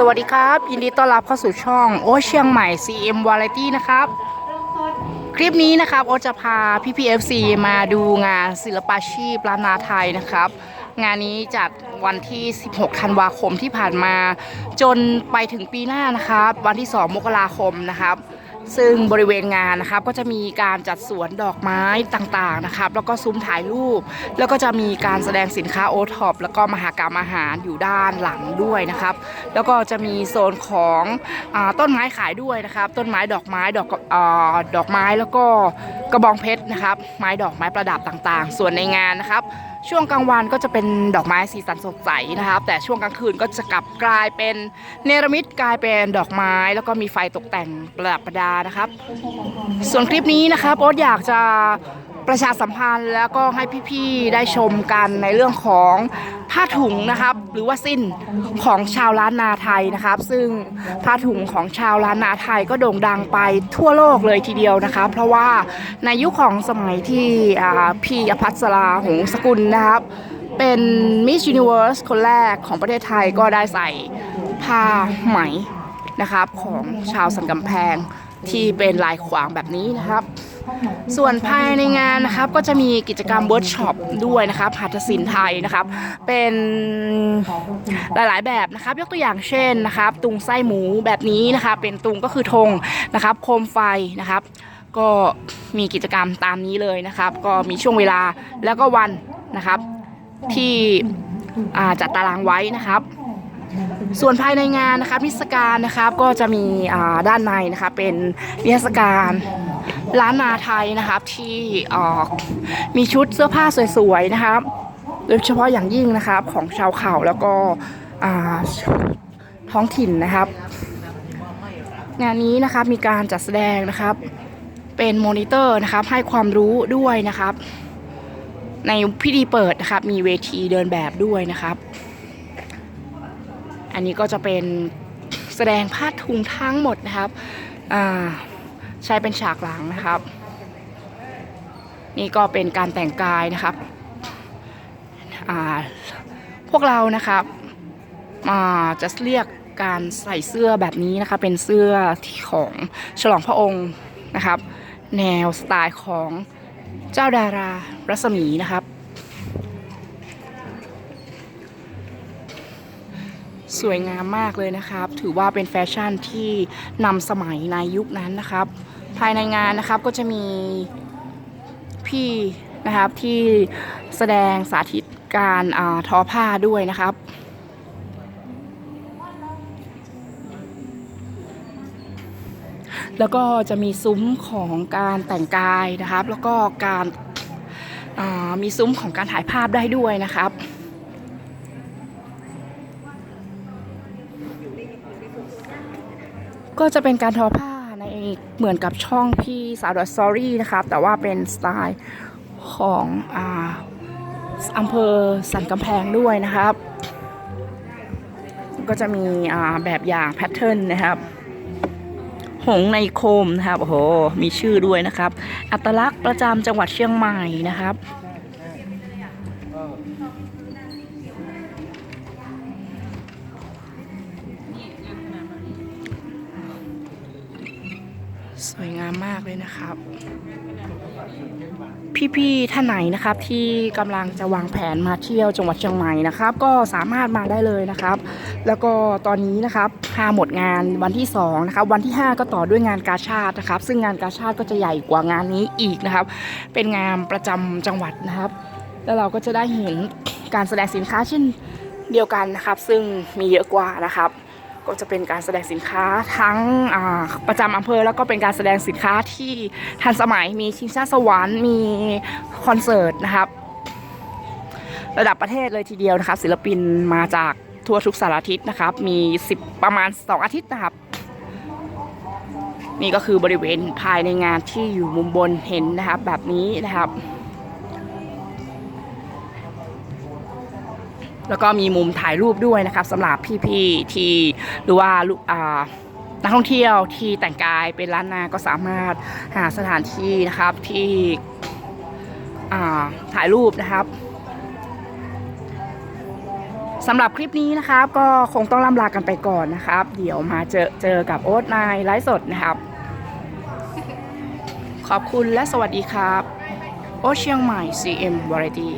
สวัสดีครับ ยินดีต้อนรับเข้าสู่ช่องโอเชียงใหม่ CM Variety นะครับ คลิปนี้นะครับโอจะพาพี่พี FC มาดูงานศิลปาชีพล้านนาไทยนะครับ งานนี้จัดวันที่ 16 ธันวาคมที่ผ่านมา จนไปถึงปีหน้านะครับ วันที่ 2 มกราคมนะครับ ซึ่งบริเวณงานนะครับก็จะมีการจัดสวนดอกไม้ต่างๆนะครับแล้วก็ซุ้มถ่ายรูป แล้วก็จะมีการแสดงสินค้าโอท็อปแล้วก็มหากรรมอาหารอยู่ด้านหลังด้วยนะครับ แล้วก็จะมีโซนของอต้นไม้ขายด้วยนะครับ ต้นไม้ดอกไม้ดอกอดอกไม้แล้วก็กระบองเพชรนะครับ ไม้ดอกไม้ประดับต่างๆ ส่วนในงานนะครับช่วงกลางวันก็จะเป็นดอกไม้สีสันสดใสนะครับ แต่ช่วงกลางคืนก็จะกลับกลายเป็นเนรมิตกลายเป็นดอกไม้ แล้วก็มีไฟตกแต่งประดับประดานะครับ ส่วนคลิปนี้นะครับโอ๊ตอยากจะประชาสัมพันธ์แล้วก็ให้พี่ๆได้ชมกันในเรื่องของ ผ้าถุงนะครับ หรือว่าสิ้นของชาวล้านนาไทยนะครับ ซึ่งผ้าถุงของชาวล้านนาไทยก็โด่งดังไปทั่วโลกเลยทีเดียวนะครับเพราะว่าในยุคของสมัยที่พี่อภัสราหงสกุลนะครับ เป็นมิส s u นิเวิร์สคนแรกของประเทศไทยก็ได้ใส่ผ้าไหมนะครับของชาวสันกำแพงที่เป็นลายขวางแบบนี้นะครับ ส่วนภายในงานนะครับก็จะมีกิจกรรมเวิร์กช็อปด้วยนะครับหัตถศิลป์ไทยนะครับ เป็นหลายๆแบบนะครับ ยกตัวอย่างเช่นนะครับ ตุงไส้หมูแบบนี้นะครับเป็นตุงก็คือธงนะครับ โคมไฟนะครับ ก็มีกิจกรรมตามนี้เลยนะครับ ก็มีช่วงเวลาแล้วก็วันนะครับที่จัดตารางไว้นะครับส่วนภายในงานนะครับนิทรรศการนะครับก็จะมีด้านในนะครับเป็นนิทรรศการ ร้านนาไทยนะครับที่มีชุดเสื้อผ้าสวยๆนะครับ โดยเฉพาะอย่างยิ่งนะครับของชาวเขาแล้วก็ท้องถิ่นนะครับ งานนี้นะครับมีการจัดแสดงนะครับ เป็นมอนิเตอร์นะครับให้ความรู้ด้วยนะครับ ในพิธีเปิดนะครับ มีเวทีเดินแบบด้วยนะครับ อันนี้ก็จะเป็นแสดงผ้าทุงทั้งหมดนะครับอ่า ใช้เป็นฉากหลังนะครับ นี่ก็เป็นการแต่งกายนะครับพวกเรานะครับอ่าจะเรียกการใส่เสื้อแบบนี้นะคะเป็นเสื้อที่ของฉลองพระองค์นะครับ แนวสไตล์ของเจ้าดารารัศมีนะครับ สวยงามมากเลยนะครับ ถือว่าเป็นแฟชั่นที่นำสมัยในยุคนั้นนะครับ ภายในงานนะครับก็จะมีพี่นะครับที่แสดงสาธิตการาทอผ้าด้วยนะครับแล้วก็จะมีซุ้มของการแต่งกายนะครับ แล้วก็การามีซุ้มของการถ่ายภาพได้ด้วยนะครับ ก็จะเป็นการทอผ้าในเหมือนกับช่องพี่สาวดอสอรี่นะครับ แต่ว่าเป็นสไตล์ของอ่าอำเภอสันกำแพงด้วยนะครับ ก็จะมีอ่าแบบอย่างแพทเทิร์นนะครับ หงในโคมนะครับ โอ้โห มีชื่อด้วยนะครับ อัตลักษณ์ประจำจังหวัดเชียงใหม่นะครับ สวยงามมากเลยนะครับ พี่ๆท่านไหนนะครับที่กำลังจะวางแผนมาเที่ยวจังหวัดเชียงใหม่นะครับ ก็สามารถมาได้เลยนะครับ แล้วก็ตอนนี้นะครับพาหมดงานวันที่2นะครับวันที่ 5 ก็ต่อด้วยงานกาชาตินะครับ ซึ่งงานกาชาติก็จะใหญ่กว่างานนี้อีกนะครับ เป็นงานประจำจังหวัดนะครับ แล้วเราก็จะได้เห็นการแสดงสินค้าเช่นเดียวกันนะครับ ซึ่งมีเยอะกว่านะครับ ก็จะเป็นการแสดงสินค้าทั้งประจำอำเภอ แล้วก็เป็นการแสดงสินค้าที่ทันสมัยมีชิงชาสวรรค์มีคอนเสิร์ตนะครับระดับประเทศเลยทีเดียวนะครับ ศิลปินมาจากทั่วทุกสารทิศนะครับ มี 10 ประมาณ 2 อาทิตย์นะครับ นี่ก็คือบริเวณภายในงานที่อยู่มุมบนเห็นนะครับแบบนี้นะครับ แล้วก็มีมุมถ่ายรูปด้วยนะครับสำหรับพี่ๆที่หรือว่าลูกอ่านักท่องเที่ยวที่แต่งกายเป็นล้านนาก็สามารถหาสถานที่นะครับที่ถ่ายรูปนะครับสำหรับคลิปนี้นะครับ ก็คงต้องล่ำลากันไปก่อนนะครับ เดี๋ยวมาเจอเจอกับโอ๊ตนายไลฟ์สดนะครับ ขอบคุณและสวัสดีครับ โอ๊ตเชียงใหม่ CM Variety